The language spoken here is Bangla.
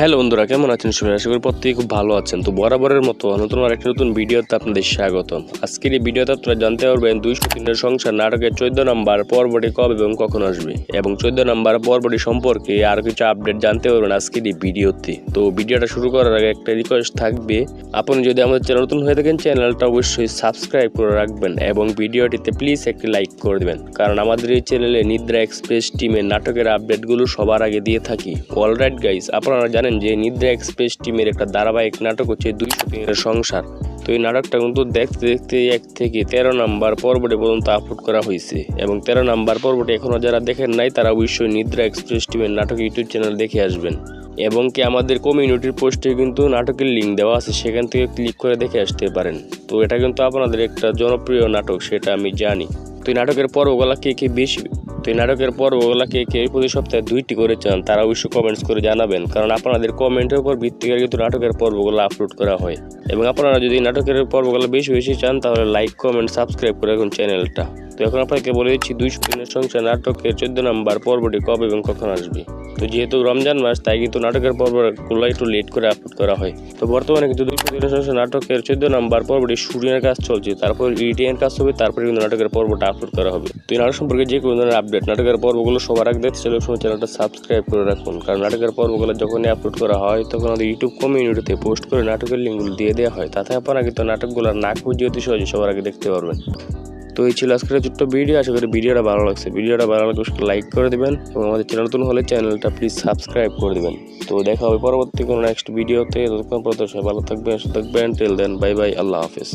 হ্যালো বন্ধুরা, কেমন আছেন সবাই? আশা করি প্রত্যেকে খুব ভালো আছেন। তো বরাবরের মতো নতুন আর একটা নতুন ভিডিওতে আপনাদের স্বাগত আজকের এই ভিডিওতে আপনারা জানতে পারবেন দুইশো তিনের সংসার নাটকের চোদ্দ নম্বর পর্বটি কবে এবং কখন আসবে এবং চোদ্দ নম্বর পর্বটি সম্পর্কে আর কিছু আপডেট জানতে পারবেন আজকের এই ভিডিওতে। তো ভিডিওটা শুরু করার আগে একটা রিকোয়েস্ট থাকবে, আপনি যদি আমাদের চ্যানেল নতুন হয়ে থাকেন, চ্যানেলটা অবশ্যই সাবস্ক্রাইব করে রাখবেন এবং ভিডিওটিতে প্লিজ একটি লাইক করে দেবেন। কারণ আমাদের এই চ্যানেলে নিদ্রা এক্সপ্রেস টিমের নাটকের আপডেটগুলো সবার আগে দিয়ে থাকি। অলরাইট গাইস আপনারা জানেন যে নিদ্রা এক্সপ্রেস টিমের একটা ধারাবাহিক নাটক হচ্ছে দুইশো দিনের সংসার। তো এই নাটকটা কিন্তু দেখতে দেখতে এক থেকে তেরো নাম্বার পর্বটি পর্যন্ত আপলোড করা হয়েছে এবং তেরো নাম্বার পর্বটি এখনও যারা দেখেন নাই, তারা অবশ্যই নিদ্রা এক্সপ্রেস টিমের নাটক ইউটিউব চ্যানেল দেখে আসবেন। এবং কি আমাদের কমিউনিটির পোস্টে কিন্তু নাটকের লিঙ্ক দেওয়া আছে, সেখান থেকে ক্লিক করে দেখে আসতে পারেন। তো এটা কিন্তু আপনাদের একটা জনপ্রিয় নাটক, সেটা আমি জানি। তো এই নাটকের পর্বগুলা কে কে বেশি এই নাটকের পর্বগুলা কে কে প্রতি সপ্তাহে দুইটি করে চান, তারা অবশ্যই কমেন্টস করে জানাবেন। কারণ আপনাদের কমেন্টের উপর ভিত্তি করে কিন্তু নাটকের পর্বগুলো আপলোড করা হয়। এবং আপনারা যদি নাটকের পর্বগুলো বেশি বেশি চান, তাহলে লাইক কমেন্ট সাবস্ক্রাইব করে রাখুন চ্যানেলটা তো এখন আপনাকে বলে দিচ্ছি দুইশো দিনের সংসার নাটকের চোদ্দ নম্বর পর্বটি কবে এবং কখন আসবে? তো যেহেতু রমজান মাস, তাই কিন্তু নাটকের পর্বগুলো একটু লেট করে আপলোড করা হয়। তো বর্তমানে কিন্তু নাটকের চোদ্দ নম্বর পর্বটি শুটিংয়ের কাজ চলছে, তারপর এডিটিং কাজ হবে, তারপরে কিন্তু নাটকের পর্বটা আপলোড করা হবে। তো এই নাটক সম্পর্কে যে কোনো ধরনের আপডেট নাটকের পর্বগুলো সবার আগে দেখতে চাইলে সময় চ্যানেলটা সাবস্ক্রাইব করে রাখুন, কারণ নাটকের পর্বগুলো যখনই আপলোড করা হয়, তখন আমাদের ইউটিউব কমিউনিটিতে পোস্ট করে নাটকের লিঙ্কগুলো দিয়ে দেওয়া হয়। তাতে আপনারা কিন্তু নাটকগুলো না খুঁজে অতি সহজে সবার আগে দেখতে পারবেন। তো এই ছিল আজকের ছোট্ট ভিডিও আশা করি ভিডিওটা ভালো লাগছে। ভিডিওটা ভালো লাগলে লাইক করে দেবেন এবং আমাদের চ্যানেল নতুন হলে চ্যানেলটা প্লিজ সাবস্ক্রাইব করে দেবেন। তো দেখা হবে পরবর্তী কোনো নেক্সট ভিডিওতে ততক্ষণ পর্যন্ত ভালো থাকবেন, সুস্থ থাকবেন। টেল দেন বাই বাই আল্লাহ হাফেজ।